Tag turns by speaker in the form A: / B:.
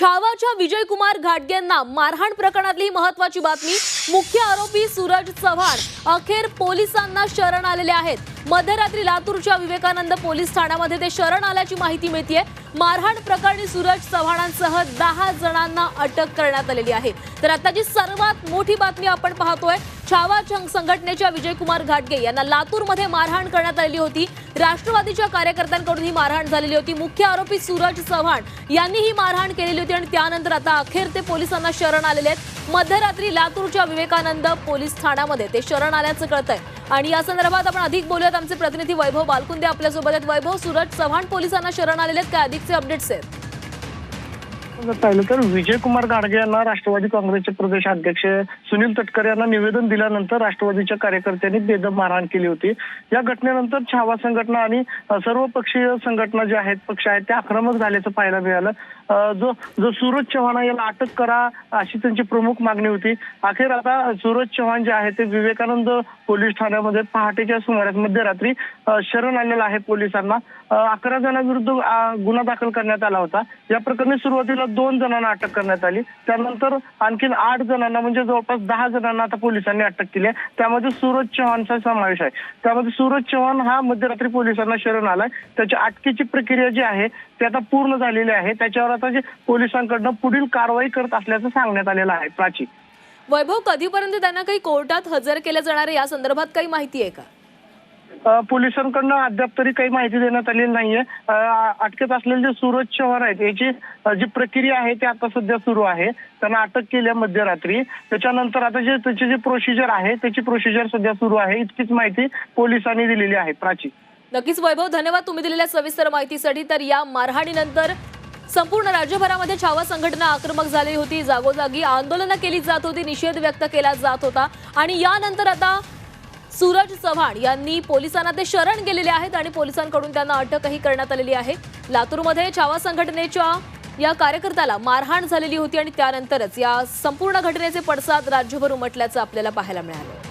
A: छावाच्या विजयकुमार घाटगेंना मारहाण प्रकरणातली ही महत्वाची बातमी. मुख्य आरोपी सूरज चव्हाण. अखेर पोलिसांना शरण आलेले आहेत. मध्यरात्री लातूरच्या विवेकानंद पोलीस ठाण्यामध्ये ते शरण आल्याची माहिती मिळतीये. मारहाण प्रकरणी सूरज चव्हाणांसह दहा जणांना अटक करण्यात आलेली आहे. तर आताची सर्वात मोठी बातमी आपण पाहतोय छावा चंग संघटनेच्या विजयकुमार घाटगे यांना लातूरमध्ये मारहाण करण्यात आलेली होती. राष्ट्रवादीच्या कार्यकर्त्यांकडून ही मारहाण झालेली होती. मुख्य आरोपी सूरज चव्हाण यांनी ही मारहाण केलेली होती आणि त्यानंतर आता अखेर ते पोलिसांना शरण आलेले आहेत. मध्यरात्री लातूरच्या विवेकानंद पोलीस ठाण्यामध्ये ते शरण आल्याचं कळतंय. आणि या संदर्भात आपण अधिक बोलूयात. आमचे प्रतिनिधी वैभव बालकुंदे आपल्यासोबत आहेत. वैभव सूरज चव्हाण पोलिसांना शरण आलेले आहेत. काय अधिकचे अपडेट्स आहेत?
B: पाहिलं तर विजयकुमार गाडगे यांना राष्ट्रवादी काँग्रेसचे प्रदेश अध्यक्ष सुनील तटकरे यांना निवेदन दिल्यानंतर राष्ट्रवादीच्या कार्यकर्त्यांनी बेदम मारहाण केली होती. या घटनेनंतर छावा संघटना आणि सर्व पक्षीय संघटना ज्या आहेत पक्ष आहेत त्या आक्रमक झाल्याचं पाहायला मिळालं. जो जो सूरज चव्हाण याला अटक करा अशी त्यांची प्रमुख मागणी होती. अखेर आता सूरज चव्हाण जे आहे ते विवेकानंद पोलीस ठाण्यामध्ये पहाटेच्या सुमारास मध्यरात्री शरण आलेलं आहे पोलिसांना. अकरा जणांविरुद्ध गुन्हा दाखल करण्यात आला होता. या प्रकरणी सुरुवातीला दोन जणांना अटक करण्यात आली. त्यानंतर आणखीन आठ जणांना म्हणजे जवळपास दहा जणांना आता पोलिसांनी अटक केली आहे. त्यामध्ये सूरज चव्हाणचा समावेश आहे. त्यामध्ये सूरज चव्हाण हा मध्यरात्री पोलिसांना शरण आलाय. त्याची अटकेची प्रक्रिया जी आहे ती आता पूर्ण झालेली आहे. त्याच्यावर आता जे पोलिसांकडनं पुढील कारवाई करत असल्याचं सांगण्यात आलेलं आहे प्राची.
A: वैभव कधीपर्यंत त्यांना काही कोर्टात हजर केलं जाणार आहे? या संदर्भात काही माहिती आहे का?
B: पोलिसांकडनं अद्याप तरी काही माहिती देण्यात आलेली नाहीये. अटकेत असलेले जे सूरज चव्हाण आहेत याची जी प्रक्रिया आहे ती आता सध्या सुरू आहे. त्यांना अटक केली आहे मध्यरात्री. त्याच्यानंतर आता जे त्याची जी प्रोसिजर आहे त्याची प्रोसिजर सध्या सुरू आहे. इतकीच माहिती पोलिसांनी दिलेली आहे. प्राची.
A: नक्कीच वैभव धन्यवाद तुम्ही दिलेल्या सविस्तर माहितीसाठी. तर या मारहाणीनंतर संपूर्ण राज्यभरामध्ये छावा संघटना आक्रमक झाली होती. जागोजागी आंदोलनं केली जात होती निषेध व्यक्त केला जात होता. आणि यानंतर आता सूरज चव्हाण यांनी पोलिसांना ते शरण गेलेले आहेत आणि पोलिसांकडून त्यांना अटकही करण्यात आलेली आहे. लातूरमध्ये छावा संघटनेच्या या कार्यकर्त्याला मारहाण झालेली होती आणि त्यानंतरच या संपूर्ण घटनेचे पडसाद राज्यभर उमटल्याचं आपल्याला पाहायला मिळालं.